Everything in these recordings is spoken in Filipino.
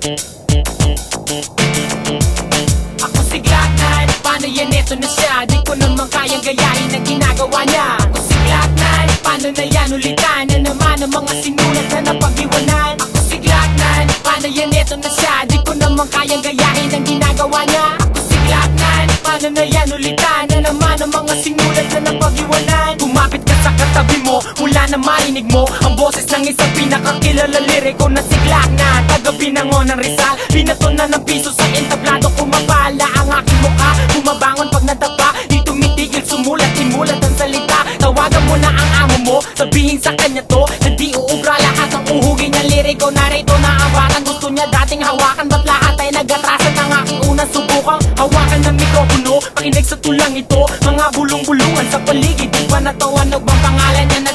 Ako si Glock 9, paano yan? Eto na siya? Di ko naman kayang gayahin ang ginagawa niya. Ako si Glock 9, paano na yan? Ulitan? Na naman ang mga sinulat na napag-iwanan. Ako si Glock 9, paano yan? Eto na siya? Di ko naman kayang gayahin ang ginagawa niya. Ako si Glock 9, paano na yan? Ulitan? Na naman ang mga sinulat na napag-iwanan. Kumapit ka sa katabi mo, mula na marinig mo Ang boses ng isang pinakakilala. Liriko na si Binangon ng Rizal, binato na ng piso sa entablado. Kumabala ang aking mukha, bumabangon pag nadapa. Di tumitigil, sumulat, imulat ang salita. Tawagan mo na ang amo mo, sabihin sa kanya to Na di uubra lahat ang uhugin niya. Liriko Narito na ang batang gusto niya dating hawakan. Ba't lahat ay nag-atrasan ng aking unang subukang? Hawakan ng mikropono, pakinig sa tulang ito. Mga bulong-bulungan sa paligid. Di ba natawanog bang pangalan niya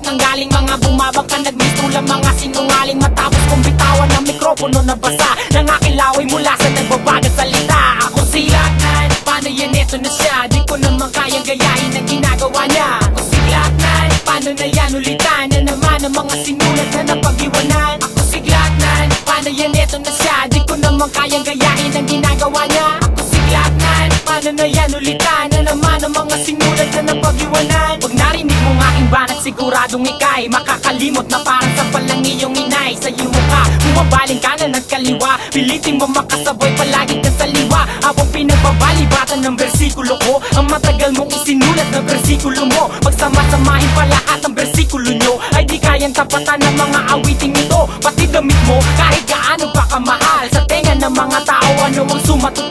Nagsalupalot ng galing mga bumabag ka? Nagmistulang mga sinungaling Matapos kong bitawan ng mikropono na basa. Nang aking laway mula sa nagbabagat salita. Ako si Laknan, paano yan? Eto na siya. Di ko naman kayang gayahin ang ginagawa niya. Ako si Laknan, paano na yan ulitan? Na naman ang mga sinulat na napag-iwanan. Ako si Glocknan, paano yan? Eto na siya. Di ko naman kayang gayahin ang ginagawa niya. Ako si Glocknan, paano na yan ulitan? Na naman ang mga sinulat na napag-iwanan. Pag banat siguradong ikay. Makakalimot na parang sa palang iyong inay. Sa iyong mukha, bumabaling ka na ng kaliwa Pilitin mo makasabay palagi ka sa liwa. Habang pinagbabalibatan ng bersikulo ko. Ang matagal mong isinulat na bersikulo mo. Pagsama-samahin pa lahat ang bersikulo nyo. Ay di kayang tapatan ng mga awiting ito. Pati damit mo kahit gaano pa kamahal. Sa tenga ng mga tao ano ang sumatutal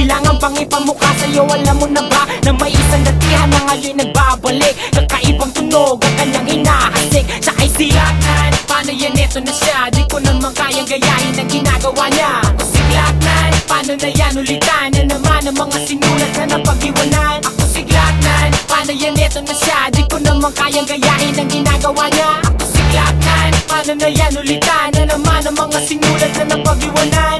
kailangan pang ipamukha sa'yo? Alam mo na ba na may isang datihan na ngayon nagbabalik? Kakaibang tunog ang kanyang hinahasik. Siya ay si Glocknan, paano yan? Eto na siya. Di ko naman kayang gayahin ang ginagawa niya. Ako si Glocknan, paano na yan ulitan? Na naman ang mga sinulat na napag-iwanan. Ako si Glocknan, paano yan? Eto na siya. Di ko naman kayang gayahin ang ginagawa niya. Ako si Glocknan, paano na yan ulitan? Na naman ang mga sinulat na napag-iwanan